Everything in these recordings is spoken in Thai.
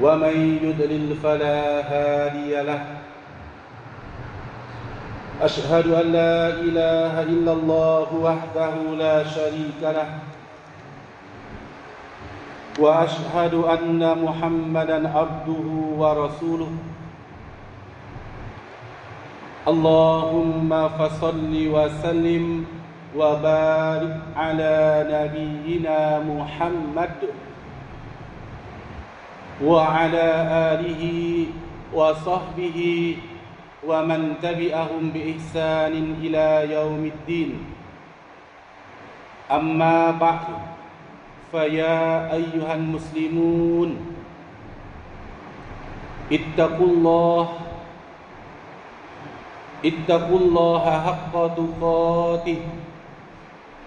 ومن يضلل فلا هادي له. أشهد أن لا إله إلا الله وحده لا شريك له. وأشهد أن محمدا عبده ورسوله. اللهم فصل وسلم وبارك على نبينا محمد. وعلى آله وصحبه ومن تبعهم بإحسان إلى يوم الدين. أما بعد فيا أيها المسلمون اتقوا الله اتقوا الله حق تقاته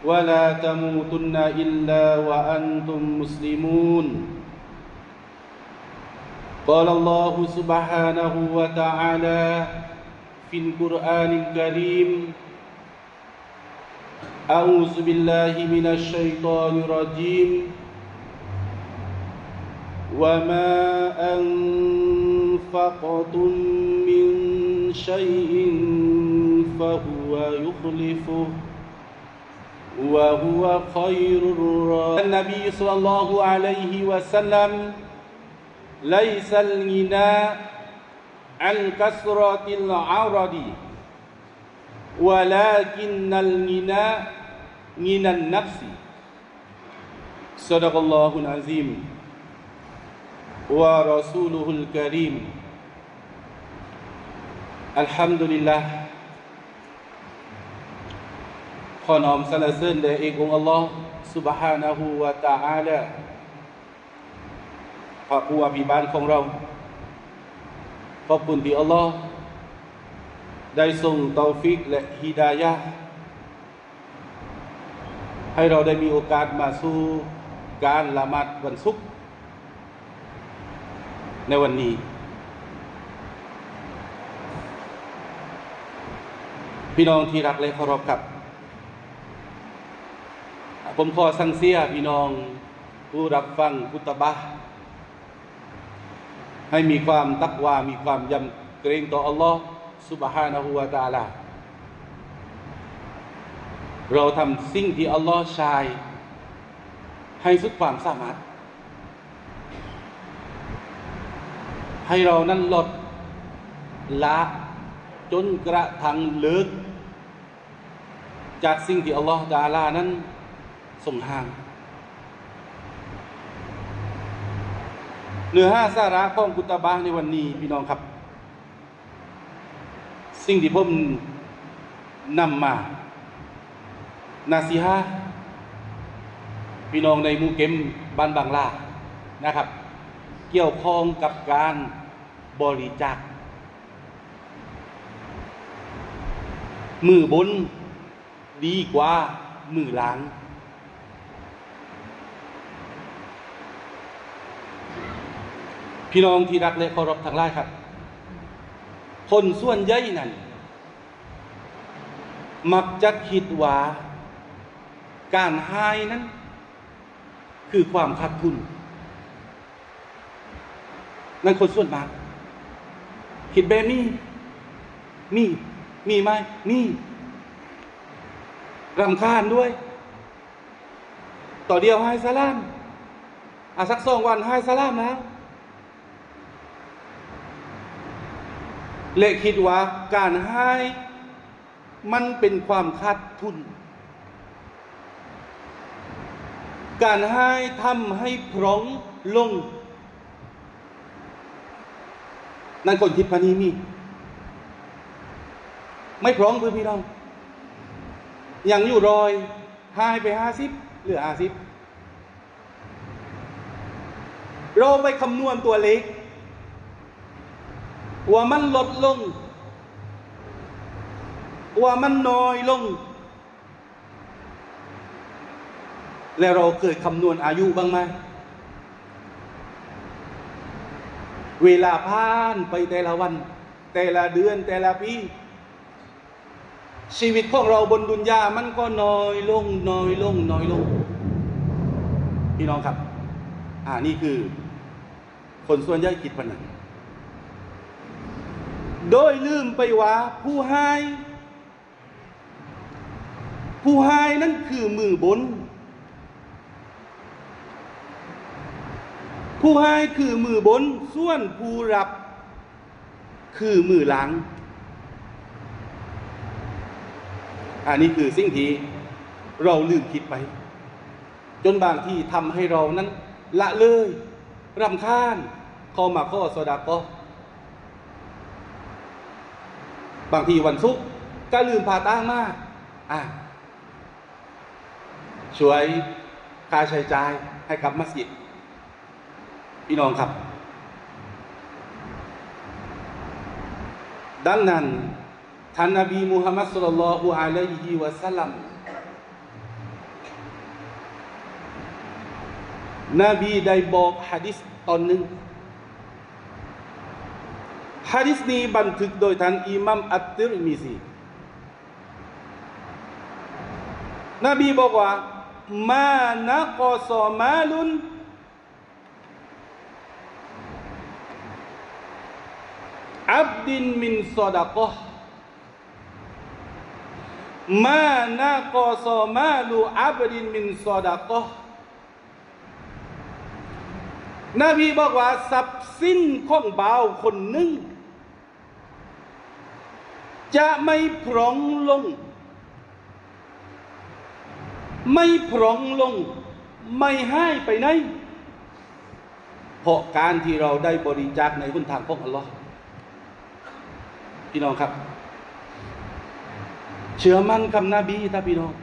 ولا تموتن إلا وأنتم مسلمون. قال الله سبحانه وتعالى في القرآن الكريم أعوذ بالله من الشيطان الرجيم. وما أنفقتم من شيء فهو يخلفه وهو خير الرازقين. النبي صلى الله عليه وسلم ليس الغنى عن كثرة العرض ولكن الغنى غنى النفس صدق الله العظيم ورسوله الكريم الحمد لله ขอน้อมสรรเสริญแด่เอกองค์อัลลอฮ์ سبحانه และ تعالى พระผู้อภิบาลของเราขอบคุณที่อัลลอฮ์ได้ทรงเตาฟิกและฮิดายะให้เราได้มีโอกาสมาสู่การละหมาดวันศุกร์ในวันนี้ พี่น้องที่รักและเคารพครับ ผมขอสั่งเสียพี่น้องผู้รับฟังพุทธบะ ให้มีความตักวา มีความยำเกรงต่ออัลลอฮ์สุบฮานะฮูวาตาลา เราทำสิ่งที่อัลลอฮ์ชาย ให้สุดความสามารถ ให้เรานั้นลดละจนกระทั่งเลิก จากสิ่งที่อัลลอฮ์ดาลานั้นส่งห่าง เนื้อห้าสาระของกุตบะในวันนี้พี่น้องครับ สิ่งที่ผมนำมา นาซีฮะพี่น้องในมูเก็มบ้านบางลานะครับ เกี่ยวข้องกับการบริจาคมือบนดีกว่ามือหลัง พี่น้องที่รักและเคารพทั้งหลายครับ คนส่วนใหญ่นั้น มักจะคิดว่า การหายนั้น คือความขาดทุน นั่นคนส่วนมาก คิดแบบนี้มี มีไหมมีรำคาญด้วย ต่อเดียวให้สลามอะสักสองวันให้สลามแล้ว และคิดว่าการให้มันเป็นความขาดทุน การให้ทำให้พร้องลง นั่นคนทิพานีมี ไม่พร้อมเพื่อพี่น้องอยังอยู่รอยหายไปห้าสิบเหลือห้าสิบเราไปคำนวณตัวเลข ว่ามันลดลง ว่ามันน้อยลง แล้วเราเคยคำนวณอายุบ้างไหมเวลาผ่านไปแต่ละวัน แต่ละเดือนแต่ละปีชีวิตของเราบนดุนยามันก็น้อยลง น้อยลง น้อยลง พี่น้องครับ อ่านี่คือ คนส่วนใหญ่คิดปานนั้น โดยลืมไปว่า ผู้ให้ผู้ให้นั่นคือมือบน ผู้ให้คือมือบน ส่วนผู้รับ คือมือหลัง อันนี้คือสิ่งที่เราลืมคิดไป จนบางที่ทำให้เรานั้น ละเลยรำคาญเข้ามาข้อสดาก็ บางทีวันศุกร์ก็ลืมพาตั้งมากอะช่วยค่าใช้จ่ายให้กับมัสยิดพี่น้องครับ ดังนั้นท่านนบีมุฮัมมัดสุลลัลลอฮุอะลัยฮิวะสัลลัมนบีได้บอกฮะดิษตอนหนึ่ง ฮะดิษนี้บันทึกโดยท่านอิหมัมอัตติรมิซีนบีบอกว่ามานะกอซอมาลุนอับดินมินซอดะกะมานะกอซอมาลูอับดินมินซอดะกะนบีบอกว่าทรัพย์สินของบ่าวคนหนึ่ง จะไม่พร่องลง ไม่พร่องลง ไม่ให้ไปไหนเพราะการที่เราได้บริจาคในหุนทางของอัลลอฮ์พี่น้องครับ เชื่อมั่นคำนบีถ้าพี่น้อง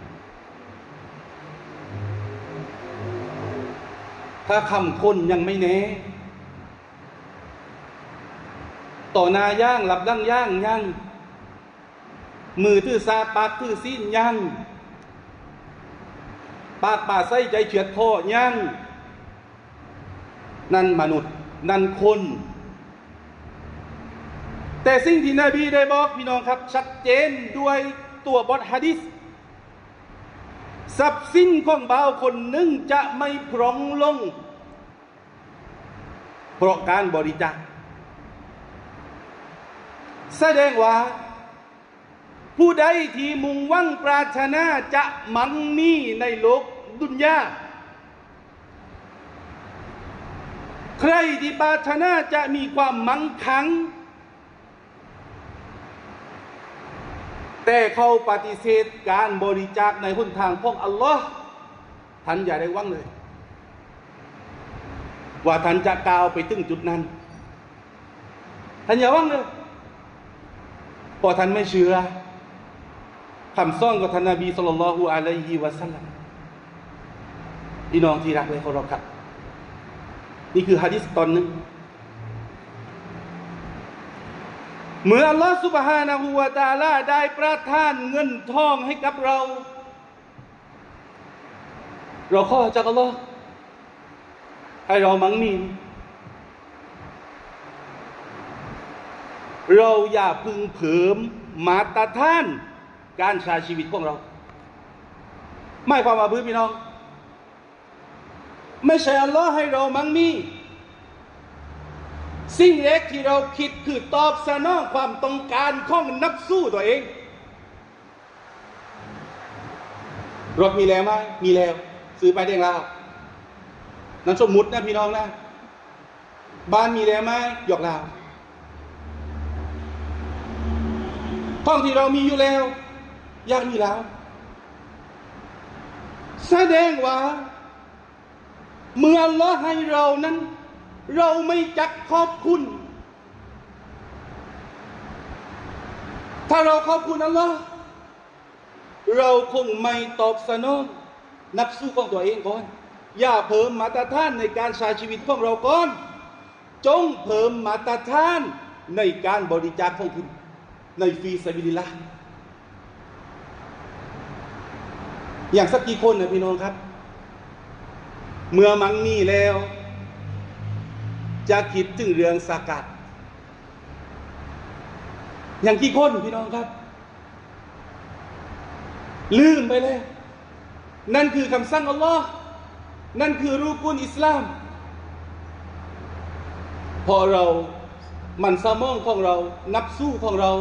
ถ้าคำคนยังไม่แน่ต่อนาย่างหลับดั้งย่างย่าง มือทื่อซาปากทื่อซีนย่งปากป่าไส้ใจเฉือดคอย่งนั่นมนุษย์นั่นคน แต่สิ่งที่นบีได้บอกพี่น้องครับ ชัดเจนด้วยตัวบทฮะดิษทรัพย์สินของบ่าวคนหนึ่งจะไม่พรองลง เพราะการบริจาคแสดงว่า ผู้ใดที่มุ่งหวังปรารถนาจะมั่งมีในโลกดุนยาใครที่ปรารถนาจะมีความมั่งคั่งแต่เขาปฏิเสธการบริจาคในหนทางของอัลลอฮ์ท่านอย่าได้วังเลย ว่าท่านจะก้าวไปถึงจุดนั้น ท่านอย่าวังเลยเพราะท่านไม่เชื่อ คำสอนของท่านนบีสุลต่านละฮุอะลัยฮิวะสัลลัมพี่น้องที่รักและเคารพครับ นี่คือฮะดิษตอนหนึ่งเมื่ออัลลอฮฺสุบฮานะฮูวะตาลาได้ประทานเงินทองให้กับเรา เราขอจากอัลลอฮ์ให้เรามั่งมี เราอย่าพึงเผิมมาตรฐาน การใช้ชีวิตของเรา ไม่ความว่าพื้นพี่น้อง ไม่ใช่อัลลอฮ์ให้เรามั่งมี สิ่งเล็กที่เราคิดคือตอบสนองความต้องการของนับสู้ตัวเอง รถมีแล้วไหมมีแล้ว ซื้อไปเด้งแล้วนั่นสมมุตินะพี่น้องนะบ้านมีแล้วไหมหยอกลาวห้องที่เรามีอยู่แล้ว อยากมีแล้ว แสดงว่า เมื่อลลอให้เรานั้น เราไม่จักขอบคุณ ถ้าเราขอบคุณอัลลอฮ์เราคงไม่ตอบสนองนับสู้ของตัวเองก่อน อย่าเพิ่มมาตรฐานในการใช้ชีวิตของเราก่อน จงเพิ่มมาตรฐานในการบริจาคของคุณในฟีซาบิลิลละ อย่างสักกี่คนนะพี่น้องครับ เมื่อมังมีแล้ว จะคิดถึงเรื่องสากัด อย่างกี่คนพี่น้องครับ ลืมไปแล้ว นั่นคือคำสั่งอัลลอฮ์นั่นคือรูกุนอิสลาม พอเรามันสมองของเรา นับสู้ของเรา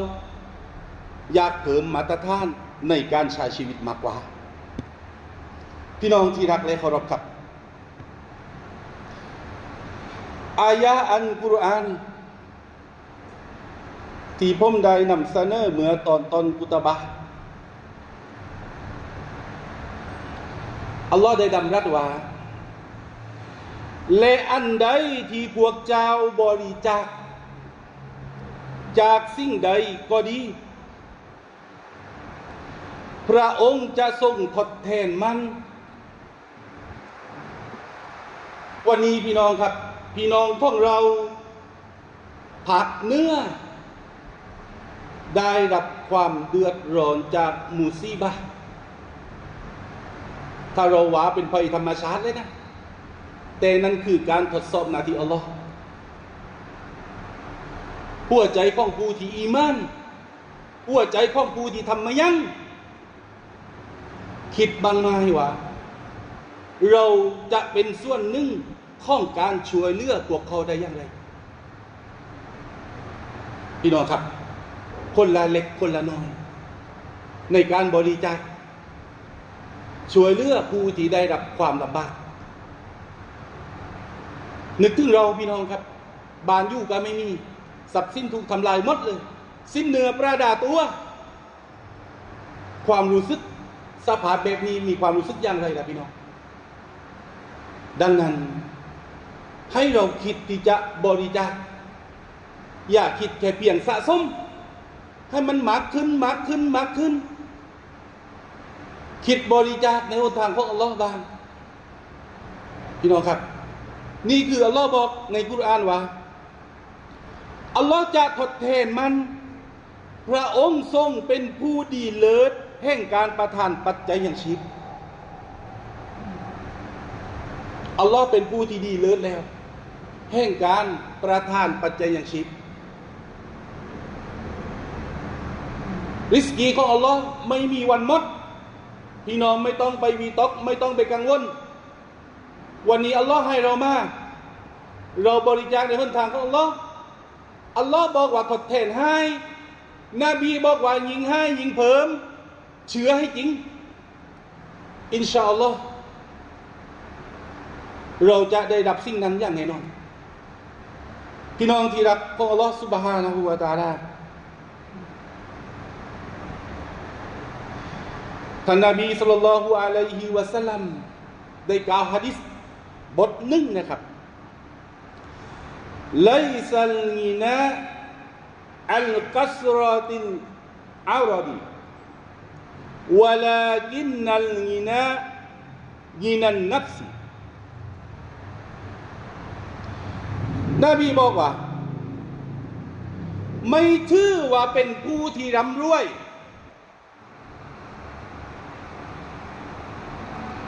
อยากเพิ่มมาตรฐานในการใช้ชีวิตมากกว่า พี่น้องที่รักและเคารพครับ อายะอันกุรอาน ที่ผมได้นำเสนอเมื่อตอนตอนกุตบะอัลลอฮ์ได้ดำรัสว่าและอันใดที่พวกเจ้าบริจาค จากสิ่งใดก็ดี พระองค์จะทรงทดแทนมัน วันนี้พี่น้องครับ พี่น้องของเราผักเนื้อ ได้รับความเดือดร้อนจากมูซีบะถ้าเราว่าเป็นภัยธรรมชาติเลยนะ แต่นั่นคือการทดสอบนาทีอัลลอฮ์หัวใจของผู้ที่อีมานหัวใจของผู้ที่ทำมายังคิดบางมาว่า เราจะเป็นส่วนหนึ่ง ข้องการช่วยเหลือพวกเขาได้อย่างไรพี่น้องครับ คนละเล็กคนละน้อย ในการบริจาคช่วยเหลือผู้ที่ได้รับความลำบากนึกถึงเราพี่น้องครับบ้านอยู่ก็ไม่มีทรัพย์สินถูกทำลายหมดเลย สิ้นเนื้อประดาตัว ความรู้สึกสภาพแบบนี้มีความรู้สึกอย่างไรล่ะพี่น้อง ดังนั้น ให้เราคิดที่จะบริจาคอย่าคิดแค่เพียงสะสม ให้มันมากขึ้นมากขึ้นมากขึ้น คิดบริจาคในหนทางของอัลลอฮ์บ้างพี่น้องครับ นี่คืออัลลอฮ์บอกในกุรอานว่าอัลลอฮ์จะทดแทนมัน พระองค์ทรงเป็นผู้ดีเลิศแห่งการประทานปัจจัยอย่างชีพอัลลอฮ์เป็นผู้ที่ดีเลิศแล้ว แห่งการประทานปัจจัยย่างชีพริสกีของอัลลอฮ์ไม่มีวันหมด พี่น้องไม่ต้องไปวีตกไม่ต้องไปกังวล วันนี้อัลลอฮ์ให้เรามา เราบริจาคในหนทางของอัลลอฮ์อัลลอฮ์บอกว่าทดแทนให้ นบีบอกว่ายิงให้ยิงเพิ่ม เชื้อให้จริง อินชาอัลลอฮ์เราจะได้รับสิ่งนั้นอย่างแน่นอน พี่น้องที่รักของอัลลอฮ์สุบฮานะฮูวะตาลาท่านนบีสุลต่านละฮุอะลัยฮิวะสัลลัมได้กล่าวฮะดิษบทหนึ่งนะครับไลซัลงินาอัลกัสรอตินอารดีวลากินนัลงินายินันนัฟซี นบีบอกว่า ไม่ชื่อว่าเป็นผู้ที่ร่ำรวย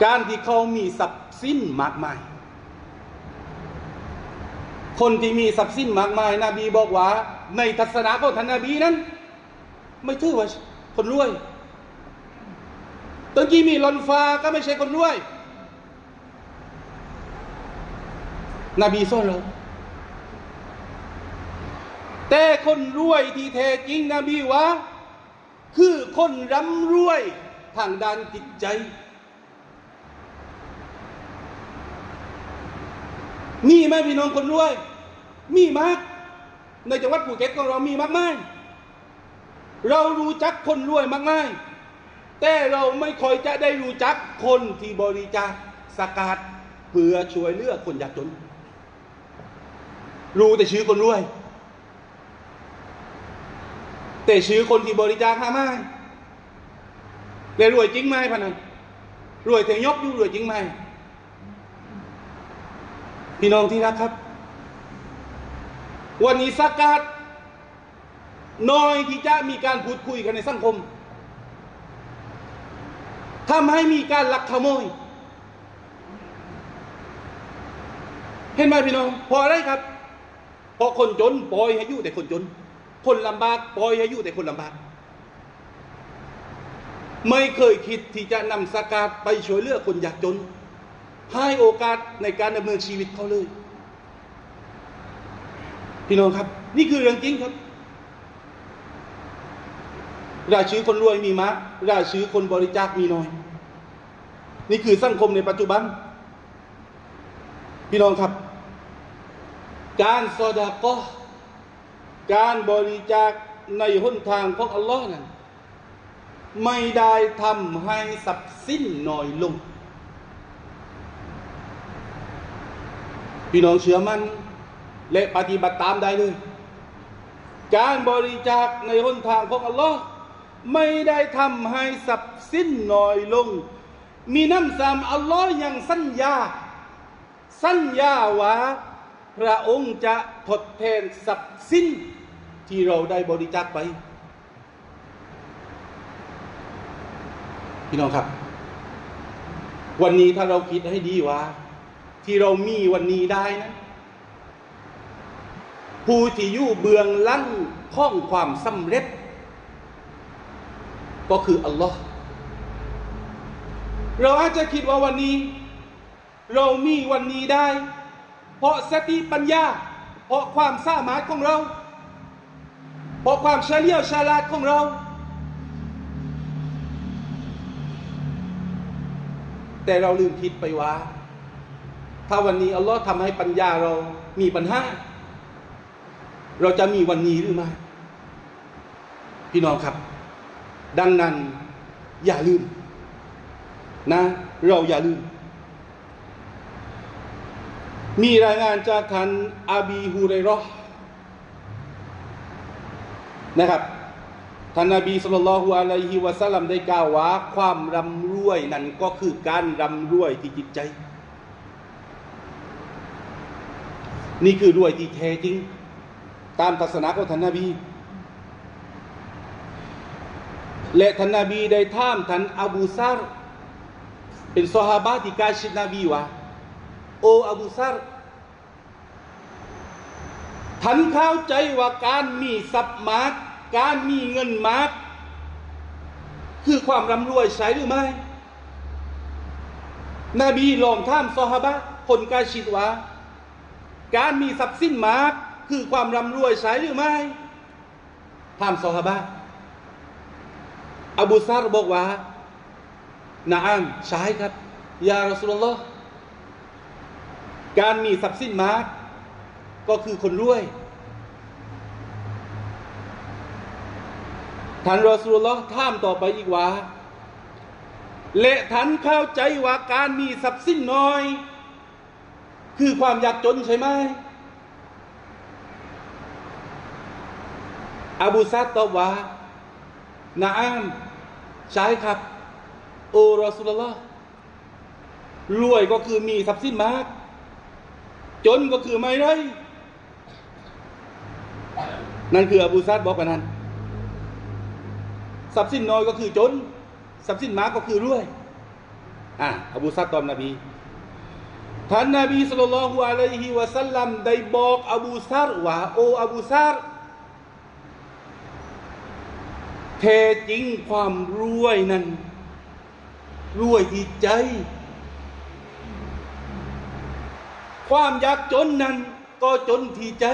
การที่เขามีทรัพย์สินมากมาย คนที่มีทรัพย์สินมากมายนบีบอกว่า ในทัศนะของท่านนบีนั้น ไม่ถือว่าคนรวยตอนกี้มีลอนฟ้าก็ไม่ใช่คนรวย นบีสอนเรา แต่คนรวยที่แท้จริงนบีว่าคือคนร่ำรวยทางด้านจิตใจ มีไหมพี่น้องคนรวย มีมาก ในจังหวัดภูเก็ตของเรามีมากมายเรารู้จักคนรวยมากมายแต่เราไม่ค่อยจะได้รู้จักคนที่บริจาคสกาดเพื่อช่วยเหลือคนยากจน รู้แต่ชื่อคนรวย แต่ชื่อคนที่บริจาคห้าไม่แล้วรวยจริงไหมพะนันรวยเทยกอยู่รวยจริงไหมพี่น้องที่รักครับ วันนี้สักการน้อยที่จะมีการพูดคุยกันในสังคมทำให้มีการลักขโมย เห็นไหมพี่น้องเพออะไรครับเพราะคนจนปล่อยให้อยู่แต่คนจน คนลำบากปล่อยให้อยู่แต่คนลำบาก ไม่เคยคิดที่จะนำสกาดไปช่วยเหลือคนยากจน ให้โอกาสในการดำเนินชีวิตเขาเลย พี่น้องครับ นี่คือเรื่องจริงครับ รายชื่อคนรวยมีมากรายชื่อคนบริจาคมีน้อย นี่คือสังคมในปัจจุบัน พี่น้องครับ การสอดาก็ การบริจาคในหนทางของอัลลอฮ์นั้น ไม่ได้ทำให้ทรัพย์สิ้นน้อยลง พี่น้องเชื่อมันและปฏิบัติตามได้เลย การบริจาคในหนทางของอัลลอฮ์ไม่ได้ทำให้ทรัพย์สิ้นน้อยลง มีน้ำสามอัลลอฮ์ยังสัญญา สัญญาว่าพระองค์จะทดแทนทรัพย์สิ้น ที่เราได้บริจาคไป พี่น้องครับ วันนี้ถ้าเราคิดให้ดีว่า ที่เรามีวันนี้ได้นะผู้ที่อยู่เบื้องลั่งข้องความสำเร็จ ก็คืออัลลอฮ์เราอาจจะคิดว่าวันนี้ เรามีวันนี้ได้ เพราะสติปัญญา เพราะความสามารถของเรา เพราะความเฉลียวฉลาดของเรา แต่เราลืมคิดไปว่า ถ้าวันนี้อัลลอฮ์ทำให้ปัญญาเรามีปัญหา เราจะมีวันนี้หรือไม่ พี่น้องครับ ดังนั้นอย่าลืม นะ เราอย่าลืมมีรายงานจากท่านอาบีฮูเรราะห์ นะครับท่านนบีสุลต่านฮุอะลัยฮิวะสัลลัมได้กล่าวว่า ความร่ำรวยนั้นก็คือการร่ำรวยที่จิตใจ นี่คือรวยที่แท้จริง ตามทัศนะของท่านนบี และท่านนบีได้ถามท่านอบูซารเป็นซอฮาบะที่กล้ชิดนบีว่าโออบูซารท่านเข้าใจว่าการมีทรัพย์มาก การมีเงินมากคือความร่ำรวยใช่หรือไม่ นบีลองถามซอฮาบะคนกล้ชิดว่า การมีทรัพย์สินมากคือความร่ำรวยใช่หรือไม่ถามซอฮาบะอบูซารบอกว่านาอัมใช่ครับ ยารอสุลลอฮ์การมีทรัพย์สินมาก ก็คือคนรวย ท่านรอสูลลลอฮ์ถามต่อไปอีกว่า และท่านเข้าใจว่าการมีทรัพย์สินน้อย คือความยากจนใช่ไหมอบูซัดตอบว่านาอามใช่ครับ โอรอสุลลอฮ์รวยก็คือมีทรัพย์สินมาก จนก็คือไม่ไรนั่นคืออบูซัดบอกกันนั้น ทรัพย์สินน้อยก็คือจน ทรัพย์สินมากก็คือรวย อะอบูซัดตอบนบีท่านนบีสุลต่านละฮุอะลัยฮิวะสัลลัมได้บอกอบูซารว่าโออบูซารแท้จริงความรวยนั้นรวยที่ใจ ความยากจนนั้นก็จนที่ใจ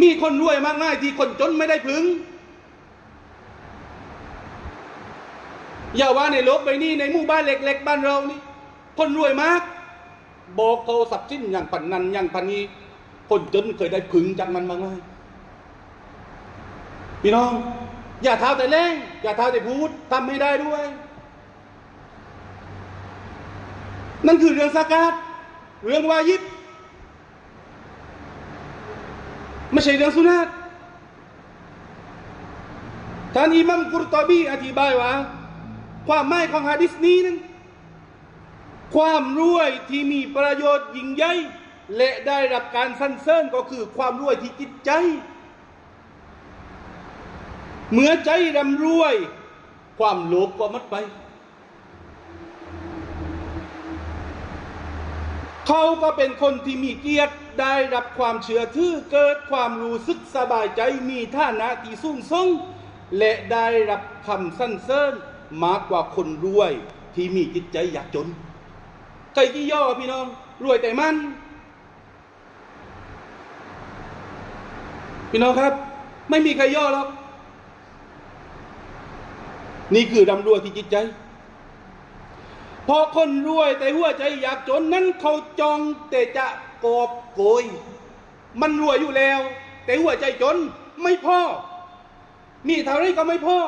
มีคนรวยมากง่ายที่คนจนไม่ได้พึง อย่าว่าในโลกใบนี้ในหมู่บ้านเล็ก ๆ บ้านเรานี่คนรวยมากบอกเขาสับสิ้นอย่างปันนันอย่างปันนี้ คนจนเคยได้พึงจากมันมาง่ายพี่น้อง อย่าเท้าแต่แรงอย่าเท้าแต่พูดทำไม่ได้ด้วย นั่นคือเรื่องสากาศเรื่องวายิบไม่ใช่เรื่องสุนัตท่านอิมัมกุรตอบีอธิบายว่า ความหมายของฮะดิษนี้นั้น ความรวยที่มีประโยชน์ยิ่งใหญ่และได้รับการสรรเสริญก็คือความรวยที่จิตใจ เมื่อใจร่ำรวย ความโลภก็มัดไป เขาก็เป็นคนที่มีเกียรติได้รับความเชื่อถือเกิดความรู้สึกสบายใจมีฐานะที่สูงส่งและได้รับคำสรรเสริญ มากกว่าคนรวยที่มีจิตใจอยากจน ใครที่ย่อพี่น้อง รวยแต่มัน พี่น้องครับ ไม่มีใครย่อหรอก นี่คือดำรวยที่จิตใจ พอคนรวยแต่หัวใจอยากจนนั้นเขาจองแต่จะกอบโกย มันรวยอยู่แล้ว แต่หัวใจจนไม่พอ มีเท่าไรก็ไม่พอ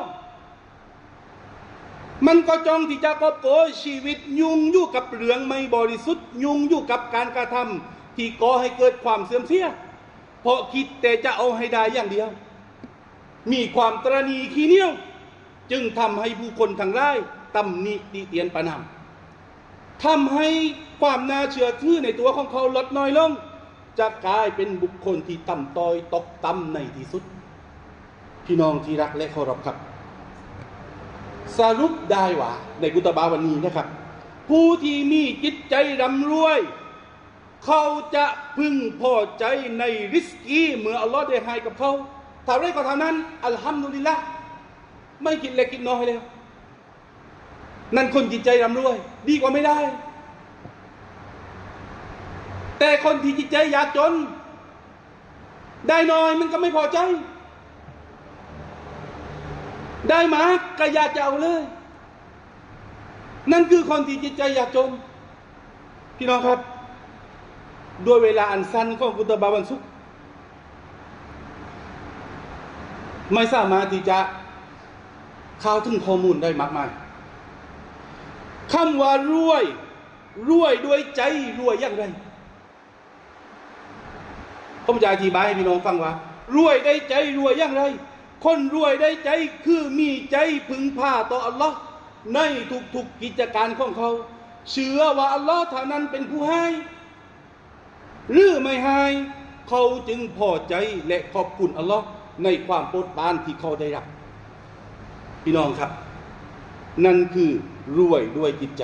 มันก็จองที่จะกอบโกยชีวิตยุ่งอยู่กับเรื่องไม่บริสุทธิ์ ยุ่งอยู่กับการกระทำที่ก่อให้เกิดความเสื่อมเสีย เพราะคิดแต่จะเอาให้ได้อย่างเดียว มีความตรณีขี้เหนียว จึงทำให้ผู้คนทั้งหลายตำหนิติเตียนประนามทำให้ความน่าเชื่อถือในตัวของเขาลดน้อยลง จะกลายเป็นบุคคลที่ต่ำต้อยตกต่ำในที่สุด พี่น้องที่รักและเคารพครับ สรุปได้ว่า ในกุตบาวันนี้นะครับ ผู้ที่มีจิตใจร่ำรวย เขาจะพึงพอใจในริสกีเมื่ออัลลอฮ์ได้ให้กับเขาถ้าไรก็เท่านั้น อัลฮัมดุลิลละไม่คิดเล็กคิดน้อยแล้วนั่นคนจิตใจร่ำรวย ดีกว่าไม่ได้ แต่คนที่จิตใจอยากจน ได้น้อยมันก็ไม่พอใจ ได้มาก็อยากจะเอาเลย นั่นคือคนที่จิตใจอยากจนพี่น้องครับ ด้วยเวลาอันสั้นของกุตบาวันสุข ไม่สามารถที่จะเข้าถึงข้อมูลได้มากมายคำว่ารวย รวยด้วยใจรวยอย่างไรผมจะอธิบายให้พี่น้องฟังว่ารวยได้ใจรวยอย่างไร คนรวยได้ใจคือมีใจพึงพาต่ออัลลอฮ์ในทุกๆกิจการของเขา เชื่อว่าอัลลอฮ์เท่านั้นเป็นผู้ให้ หรือไม่ให้ เขาจึงพอใจและขอบคุณอัลลอฮ์ในความโปรดปรานที่เขาได้รับ พี่น้องครับ นั่นคือรวยด้วยจิตใจ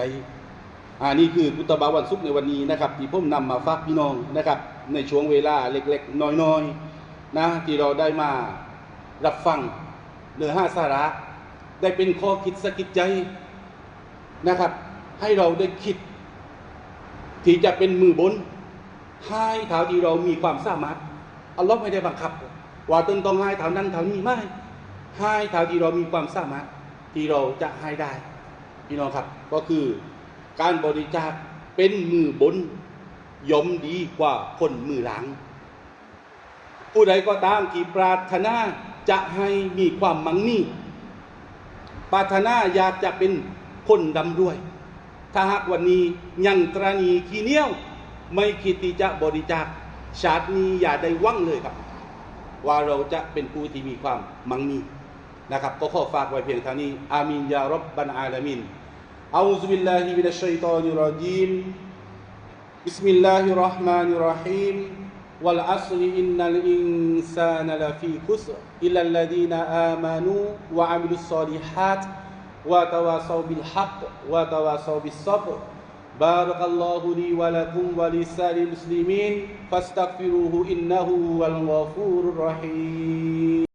อ่านี่คือกุตบาวันซุกในวันนี้นะครับ ที่ผมนำมาฝากพี่น้องนะครับ ในช่วงเวลาเล็กๆ น้อยๆนะที่เราได้มา รับฟังเนื้อหาสาระ ได้เป็นข้อคิดสะกิดใจนะครับ ให้เราได้คิด ที่จะเป็นมือบนให้เท่าที่เรามีความสามารถอัลลอฮ์ไม่ได้บังคับ ว่าต้นต้องให้เท่านั้นเท่านี้ไม่ให้เท่าที่เรามีความสามารถที่เราจะให้ได้พี่น้องครับก็คือการบริจาคเป็นมือบนย่อมดีกว่าคนมือหลัง ผู้ใดก็ตามที่ปรารถนา จะให้มีความมั่งมีปรารถนาอยากจะเป็นคนดำด้วย ถ้าหากวันนี้ยังตรณีขี้เนียว ไม่คิดที่จะบริจาคชาตินี้อย่าได้หวังเลยครับ ว่าเราจะเป็นผู้ที่มีความมั่งมีนะครับ ก็ขอฝากไว้เพียงเท่านี้ อามีนยารับบันอาลามินอูซุบิลลาฮิมินัชชัยฏอนิรรจีมบิสมิลลาฮิรเราะห์มานิรราะฮีม والعصر إن الإنسان لفي خسر إلا الذين آمنوا وعملوا الصالحات وتواصوا بالحق وتواصوا بالصبر. بارك الله لي ولكم ولسائر المسلمين فاستغفروه إنه هو الغفور الرحيم.